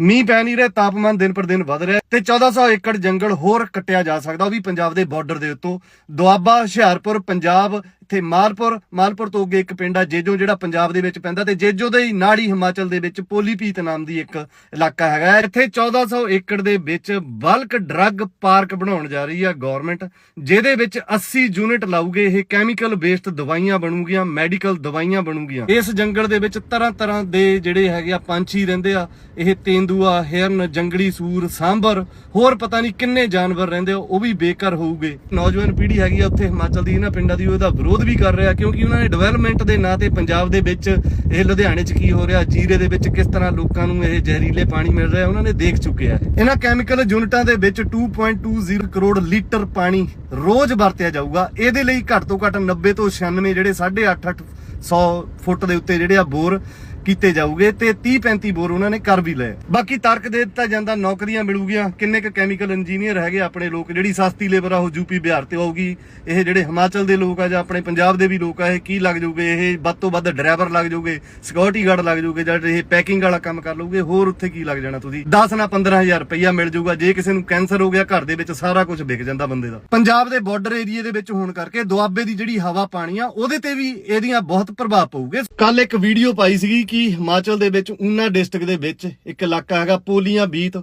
ਮੀਂਹ ਪੈ ਨਹੀਂ ਰਿਹਾ, ਤਾਪਮਾਨ ਦਿਨ ਪਰ ਦਿਨ ਵਧ ਰਿਹਾ ਤੇ 1400 ਏਕੜ ਜੰਗਲ ਹੋਰ ਕੱਟਿਆ ਜਾ ਸਕਦਾ, ਉਹ ਵੀ ਪੰਜਾਬ ਦੇ ਬਾਰਡਰ ਦੇ ਉੱਤੋਂ। ਦੁਆਬਾ, ਹੁਸ਼ਿਆਰਪੁਰ, ਪੰਜਾਬ ਇੱਥੇ ਮਾਲਪੁਰ ਮਾਲਪੁਰ ਤੋਂ ਅੱਗੇ ਇੱਕ ਪਿੰਡ ਆ, ਜੇਜੋ ਜਿਹੜਾ ਪੰਜਾਬ ਦੇ ਵਿੱਚ ਪੈਂਦਾ ਤੇ ਜੇਜੋ ਦੇ ਹੀ ਨਾੜੀ ਹਿਮਾਚਲ ਦੇ ਵਿੱਚ ਪੋਲੀਪੀਤ ਨਾਮ ਦੀ ਇੱਕ ਇਲਾਕਾ ਹੈਗਾ ਇੱਥੇ 1400 ਏਕੜ ਦੇ ਵਿੱਚ ਬਲਕ ਡਰੱਗ ਪਾਰਕ ਬਣਾਉਣ ਜਾ ਰਹੀ ਆ ਗਵਰਨਮੈਂਟ ਜਿਹਦੇ ਵਿੱਚ 80 ਯੂਨਿਟ ਲਾਊਗੇ, ਇਹ ਕੈਮੀਕਲ ਬੇਸਡ ਦਵਾਈਆਂ ਬਣੂਗੀਆਂ ਮੈਡੀਕਲ ਦਵਾਈਆਂ ਬਣੂਗੀਆਂ। ਇਸ ਜੰਗਲ ਦੇ ਵਿੱਚ ਤਰ੍ਹਾਂ ਤਰ੍ਹਾਂ ਦੇ ਜਿਹੜੇ ਹੈਗੇ ਆ ਪੰਛੀ ਰਹਿੰਦੇ ਆ, ਇਹ ਤੇਂਦੂਆ, ਹਿਰਨ, ਜੰਗਲੀ ਸੂਰ, ਸਾਂਬਰ, ਹੋਰ ਪਤਾ ਨਹੀਂ ਕਿੰਨੇ ਜਾਨਵਰ ਰਹਿੰਦੇ ਉਹ ਵੀ ਬੇਘਰ ਹੋਊਗੇ। ਨੌਜਵਾਨ ਪੀੜ੍ਹੀ ਹੈਗੀ ਆ ਉੱਥੇ ਹਿਮਾਚਲ ਦੀ, ਇਹਨਾਂ ਪਿੰਡਾਂ ਦੀ, ਉਹਦਾ ਵਿਰੋਧ ਵੀ ਕਰ ਰਿਹਾ ਕਿਉਂਕਿ ਉਹਨਾਂ ਨੇ ਡਿਵੈਲਪਮੈਂਟ ਦੇ ਨਾਂ ਤੇ ਪੰਜਾਬ ਦੇ ਵਿੱਚ ਇਹ ਲੁਧਿਆਣੇ 'ਚ ਕੀ ਹੋ ਰਿਹਾ, ਜੀਰੇ ਦੇ ਵਿੱਚ ਕਿਸ ਤਰ੍ਹਾਂ ਲੋਕਾਂ ਨੂੰ ਇਹ ਜ਼ਹਿਰੀਲੇ ਪਾਣੀ ਮਿਲ ਰਿਹਾ, ਉਹਨਾਂ ਨੇ ਦੇਖ ਚੁੱਕਿਆ ਆ ਇਹਨਾਂ ਕੈਮੀਕਲ ਯੂਨਿਟਾਂ ਦੇ ਵਿੱਚ 2.20 ਕਰੋੜ ਲੀਟਰ ਪਾਣੀ ਰੋਜ਼ ਵਰਤਿਆ ਜਾਊਗਾ। ਇਹਦੇ ਲਈ ਘੱਟ ਤੋਂ ਘੱਟ 90 ਤੋਂ 96 ਜਿਹੜੇ 8.5 100 ਫੁੱਟ ਦੇ ਉੱਤੇ ਜਿਹੜੇ ਆ ਬੋਰ ਕੀਤੇ ਜਾਊਗੇ ਤੇ 30 35 ਬੋਰ ਉਹਨਾਂ ਨੇ ਕਰ ਵੀ ਲਏ। ਬਾਕੀ ਤਰਕ ਦੇ ਦਿੱਤਾ ਜਾਂਦਾ, ਨੌਕਰੀਆਂ ਮਿਲੂਗੀਆਂ। ਕਿੰਨੇ ਕ ਕੈਮੀਕਲ ਇੰਜੀਨੀਅਰ ਹੈਗੇ ਆਪਣੇ ਲੋਕ, ਜਿਹੜੀ ਸਸਤੀ ਲੇਬਰ ਆ, ਉਹ ਯੂਪੀ ਬਿਹਾਰ ਤੇ ਆਊਗੀ। ਇਹ ਜਿਹੜੇ ਹਿਮਾਚਲ ਦੇ ਲੋਕ ਆ ਜਾਂ ਆਪਣੇ ਪੰਜਾਬ ਦੇ ਵੀ ਲੋਕ ਆ, ਇਹ ਕੀ ਲੱਗ ਜਾਊਗੇ? ਇਹ ਵੱਧ ਤੋਂ ਵੱਧ ਡਰਾਈਵਰ ਲੱਗ ਜਾਊਗੇ ਸਿਕਿਉਰਿਟੀ ਗਾਰਡ ਲੱਗ ਜਾਊਗੇ ਜਾਂ ਇਹ ਪੈਕਿੰਗ ਵਾਲਾ ਕੰਮ ਕਰ ਲਊਗੇ, ਹੋਰ ਉੱਥੇ ਕੀ ਲੱਗ ਜਾਣਾ ਤੁਸੀਂ? 10 ਨਾ 15000 ਰੁਪਇਆ ਮਿਲ ਜਾਊਗਾ, ਜੇ ਕਿਸੇ ਨੂੰ ਕੈਂਸਰ ਹੋ ਗਿਆ, ਘਰ ਦੇ ਵਿੱਚ ਸਾਰਾ ਕੁਝ ਵਿਕ ਜਾਂਦਾ ਬੰਦੇ ਦਾ। ਪੰਜਾਬ ਦੇ ਬਾਰਡਰ ਏਰੀਏ ਦੇ ਵਿੱਚ ਹੋਣ ਕਰਕੇ ਦੁਆਬੇ ਦੀ ਜਿਹੜੀ ਹਵਾ ਪਾਣੀ ਆ, ਉਹਦੇ ਤੇ ਵੀ ਇਹਦੀਆਂ ਬਹੁਤ ਪ੍ਰਭਾਵ ਪਊਗੇ। ਕੱਲ ਇੱਕ ਵੀਡੀਓ ਪਾਈ ਸੀਗੀ ਕਿ ਹਿਮਾਚਲ ਦੇ ਵਿੱਚ ਊਨਾ ਡਿਸਟ੍ਰਿਕਟ ਦੇ ਵਿੱਚ ਇੱਕ ਇਲਾਕਾ ਹੈਗਾ ਪੋਲੀਆਂ ਬੀਤ।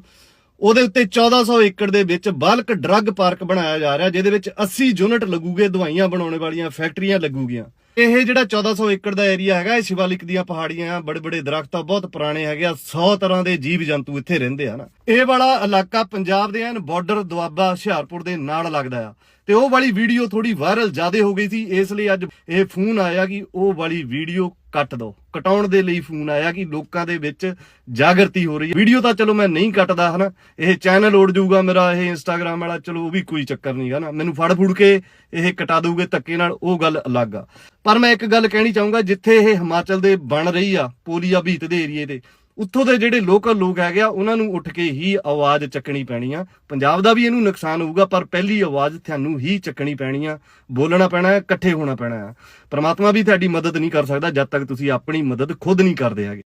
ਉਹਦੇ ਉੱਤੇ 1400 ਏਕੜ ਦੇ ਵਿੱਚ ਬਲਕ ਡਰੱਗ ਪਾਰਕ ਬਣਾਇਆ ਜਾ ਰਿਹਾ, ਜਿਹਦੇ ਵਿੱਚ 80 ਯੂਨਿਟ ਲੱਗੂਗੇ, ਦਵਾਈਆਂ ਬਣਾਉਣ ਵਾਲੀਆਂ ਫੈਕਟਰੀਆਂ ਲੱਗੂਗੀਆਂ। ਇਹ ਜਿਹੜਾ 1400 ਏਕੜ ਦਾ ਏਰੀਆ ਹੈਗਾ, ਇਹ ਸ਼ਿਵਾਲਿਕ ਦੀਆਂ ਪਹਾੜੀਆਂ ਬੜੇ ਬੜੇ ਦਰਖਤ ਆ, ਬਹੁਤ ਪੁਰਾਣੇ ਹੈਗੇ ਆ 100 ਤਰ੍ਹਾਂ ਦੇ ਜੀਵ ਜੰਤੂ ਇੱਥੇ ਰਹਿੰਦੇ ਆ ਨਾ ਇਹ ਵਾਲਾ ਇਲਾਕਾ ਪੰਜਾਬ ਦੇ ਐਨ ਬਾਰਡਰ ਦੁਆਬਾ ਹੁਸ਼ਿਆਰਪੁਰ ਦੇ ਨਾਲ ਲੱਗਦਾ ਆ। ਤੇ ਉਹ ਵਾਲੀ ਵੀਡੀਓ ਥੋੜੀ ਵਾਇਰਲ ਜ਼ਿਆਦੇ ਹੋ ਗਈ ਸੀ, ਇਸ ਲਈ ਅੱਜ ਇਹ ਫੋਨ ਆਇਆ ਕਿ ਉਹ ਵਾਲੀ ਵੀਡੀਓ ਕੱਟ ਦਿਓ। ਕਟਾਉਣ ਦੇ ਲਈ ਫੋਨ ਆਇਆ ਕਿ ਲੋਕਾਂ ਦੇ ਵਿੱਚ ਜਾਗਰਤੀ ਹੋ ਰਹੀ ਹੈ। ਵੀਡੀਓ ਤਾਂ ਚਲੋ ਮੈਂ ਨਹੀਂ ਕੱਟਦਾ, ਹਨਾ। ਇਹ ਚੈਨਲ ਉੜ ਜਾਊਗਾ ਮੇਰਾ, ਇਹ ਇੰਸਟਾਗ੍ਰam ਵਾਲਾ, ਚਲੋ ਉਹ ਵੀ ਕੋਈ ਚੱਕਰ ਨਹੀਂ, ਹਨਾ। ਮੈਨੂੰ ਫੜ ਫੁੜ ਕੇ ਇਹ ਕਟਾ ਦਊਗੇ, ਧੱਕੇ ਨਾਲ, ਉਹ ਗੱਲ ਅਲੱਗ ਆ। ਪਰ ਮੈਂ ਇੱਕ ਗੱਲ ਕਹਿਣੀ ਚਾਹੂੰਗਾ, ਜਿੱਥੇ ਇਹ ਹਿਮਾਚਲ ਦੇ ਬਣ ਰਹੀ ਆ, ਪੋਲੀਆ ਬੀਤ ਦੇ ਏਰੀਏ ਤੇ ਉੱਥੋਂ ਦੇ ਜਿਹੜੇ ਲੋਕਲ ਲੋਕ ਹੈਗੇ ਆ, ਉਹਨਾਂ ਨੂੰ ਉੱਠ ਕੇ ਹੀ ਆਵਾਜ਼ ਚੱਕਣੀ ਪੈਣੀ ਆ। ਪੰਜਾਬ ਦਾ ਵੀ ਇਹਨੂੰ ਨੁਕਸਾਨ ਹੋਊਗਾ, ਪਰ ਪਹਿਲੀ ਆਵਾਜ਼ ਤੁਹਾਨੂੰ ਹੀ ਚੱਕਣੀ ਪੈਣੀ ਆ। ਬੋਲਣਾ ਪੈਣਾ ਹੈ, ਇਕੱਠੇ ਹੋਣਾ ਪੈਣਾ ਆ ਪਰਮਾਤਮਾ ਵੀ ਤੁਹਾਡੀ ਮਦਦ ਨਹੀਂ ਕਰ ਸਕਦਾ, ਜਦ ਤੱਕ ਤੁਸੀਂ ਆਪਣੀ ਮਦਦ ਖੁਦ ਨਹੀਂ ਕਰਦੇ ਹੈਗੇ।